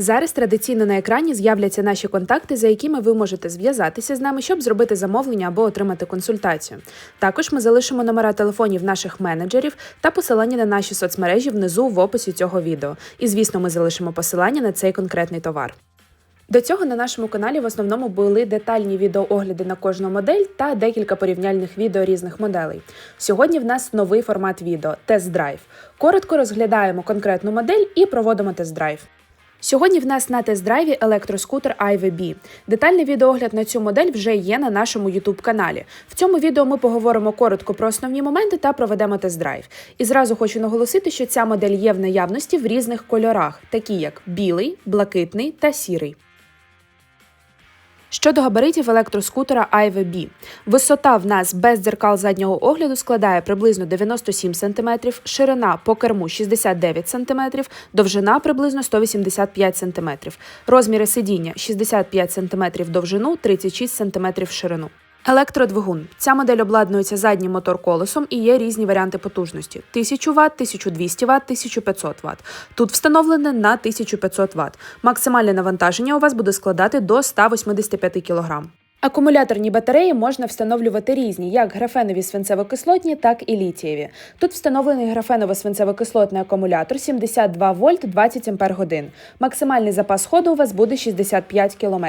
Зараз традиційно на екрані з'являться наші контакти, за якими ви можете зв'язатися з нами, щоб зробити замовлення або отримати консультацію. Також ми залишимо номера телефонів наших менеджерів та посилання на наші соцмережі внизу в описі цього відео. І, звісно, ми залишимо посилання на цей конкретний товар. До цього на нашому каналі в основному були детальні відеоогляди на кожну модель та декілька порівняльних відео різних моделей. Сьогодні в нас новий формат відео тест-драйв. Коротко розглядаємо конкретну модель і проводимо тест-драйв. Сьогодні в нас на тест-драйві електроскутер IVB. Детальний відеогляд на цю модель вже є на нашому youtube каналі. В цьому відео ми поговоримо коротко про основні моменти та проведемо тест-драйв. І зразу хочу наголосити, що ця модель є в наявності в різних кольорах, такі як білий, блакитний та сірий. Щодо габаритів електроскутера IVB. Висота в нас без дзеркал заднього огляду складає приблизно 97 см, ширина по керму 69 см, довжина приблизно 185 см. Розміри сидіння 65 см довжину, 36 см ширину. Електродвигун. Ця модель обладнується заднім мотор-колесом і є різні варіанти потужності: 1000 Вт, 1200 Вт, 1500 Вт. Тут встановлене на 1500 Вт. Максимальне навантаження у вас буде складати до 185 кг. Акумуляторні батареї можна встановлювати різні, як графенові свинцево-кислотні, так і літієві. Тут встановлений графеново-свинцево-кислотний акумулятор 72 вольт 20 Ампер годин. Максимальний запас ходу у вас буде 65 км.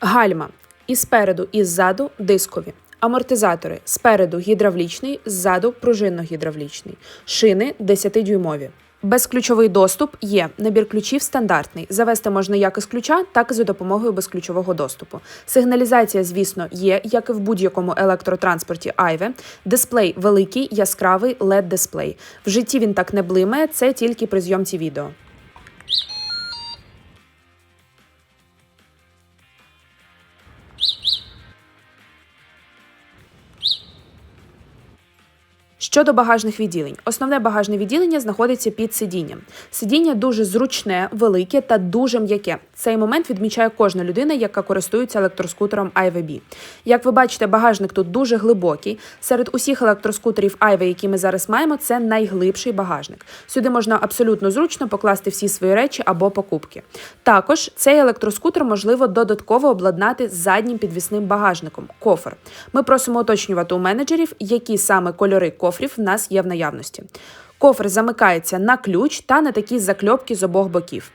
Гальма. І спереду, і ззаду дискові. Амортизатори спереду гідравлічний, ззаду пружинно-гідравлічний. Шини 10-дюймові. Безключовий доступ є. Набір ключів стандартний. Завести можна як із ключа, так і за допомогою безключового доступу. Сигналізація, звісно, є, як і в будь-якому електротранспорті Айве. Дисплей великий, яскравий led дисплей. В житті він так не блимає, це тільки при зйомці відео. Щодо багажних відділень, основне багажне відділення знаходиться під сидінням. Сидіння дуже зручне, велике та дуже м'яке. Цей момент відмічає кожна людина, яка користується електроскутером IVB. Як ви бачите, багажник тут дуже глибокий. Серед усіх електроскутерів IVE, які ми зараз маємо, це найглибший багажник. Сюди можна абсолютно зручно покласти всі свої речі або покупки. Також цей електроскутер можливо додатково обладнати заднім підвісним багажником кофер. Ми просимо уточнювати у менеджерів, які саме кольори кофрів в нас є в наявності. Кофр замикається на ключ та на такі закльопки з обох боків.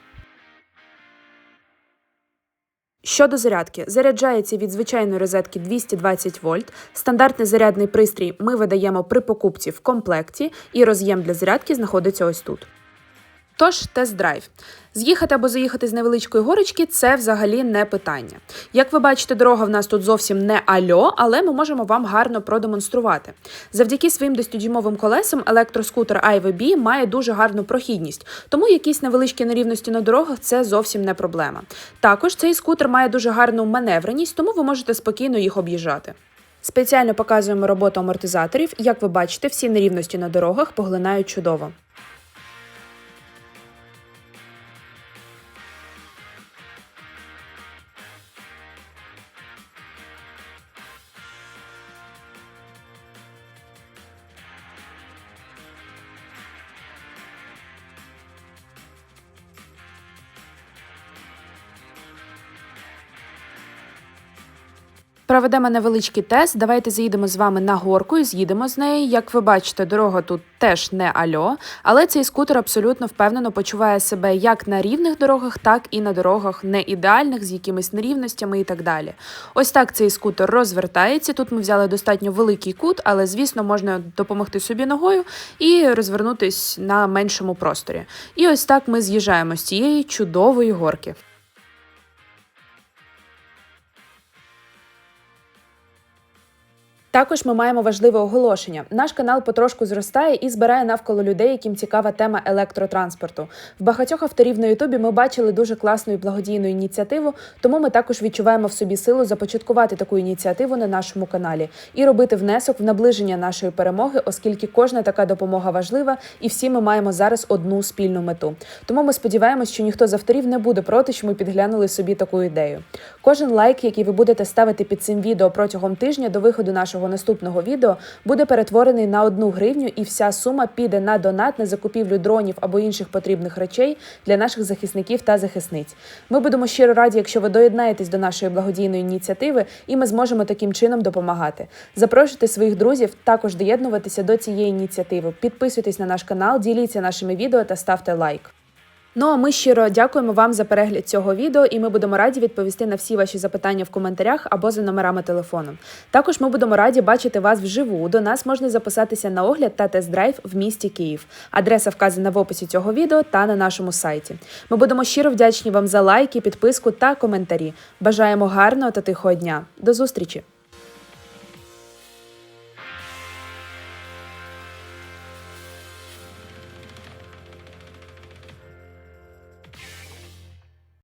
Щодо зарядки, заряджається від звичайної розетки 220 вольт. Стандартний зарядний пристрій ми видаємо при покупці в комплекті, і роз'єм для зарядки знаходиться ось тут. Тож, тест-драйв. З'їхати або заїхати з невеличкої горочки це взагалі не питання. Як ви бачите, дорога в нас тут зовсім не альо, але ми можемо вам гарно продемонструвати. Завдяки своїм 10-дюймовим колесам електроскутер IVB має дуже гарну прохідність, тому якісь невеличкі нерівності на дорогах це зовсім не проблема. Також цей скутер має дуже гарну маневреність, тому ви можете спокійно їх об'їжджати. Спеціально показуємо роботу амортизаторів. Як ви бачите, всі нерівності на дорогах поглинають чудово. Проведемо невеличкий тест. Давайте заїдемо з вами на горку і з'їдемо з неї. Як ви бачите, дорога тут теж не альо, але цей скутер абсолютно впевнено почуває себе як на рівних дорогах, так і на дорогах не ідеальних, з якимись нерівностями і так далі. Ось так цей скутер розвертається. Тут ми взяли достатньо великий кут, але, звісно, можна допомогти собі ногою і розвернутись на меншому просторі. І ось так ми з'їжджаємо з цієї чудової горки. Також ми маємо важливе оголошення. Наш канал потрошку зростає і збирає навколо людей, яким цікава тема електротранспорту. В багатьох авторів на Ютубі ми бачили дуже класну і благодійну ініціативу, тому ми також відчуваємо в собі силу започаткувати таку ініціативу на нашому каналі і робити внесок в наближення нашої перемоги, оскільки кожна така допомога важлива, і всі ми маємо зараз одну спільну мету. Тому ми сподіваємось, що ніхто з авторів не буде проти, що ми підглянули собі таку ідею. Кожен лайк, який ви будете ставити під цим відео протягом тижня до виходу нашого наступного відео, буде перетворений на одну гривню, і вся сума піде на донат на закупівлю дронів або інших потрібних речей для наших захисників та захисниць. Ми будемо щиро раді, якщо ви доєднаєтесь до нашої благодійної ініціативи, і ми зможемо таким чином допомагати. Запрошуйте своїх друзів також доєднуватися до цієї ініціативи. Підписуйтесь на наш канал, діліться нашими відео та ставте лайк. Ну а ми щиро дякуємо вам за перегляд цього відео, і ми будемо раді відповісти на всі ваші запитання в коментарях або за номерами телефону. Також ми будемо раді бачити вас вживу. До нас можна записатися на огляд та тест-драйв в місті Київ. Адреса вказана в описі цього відео та на нашому сайті. Ми будемо щиро вдячні вам за лайки, підписку та коментарі. Бажаємо гарного та тихого дня. До зустрічі!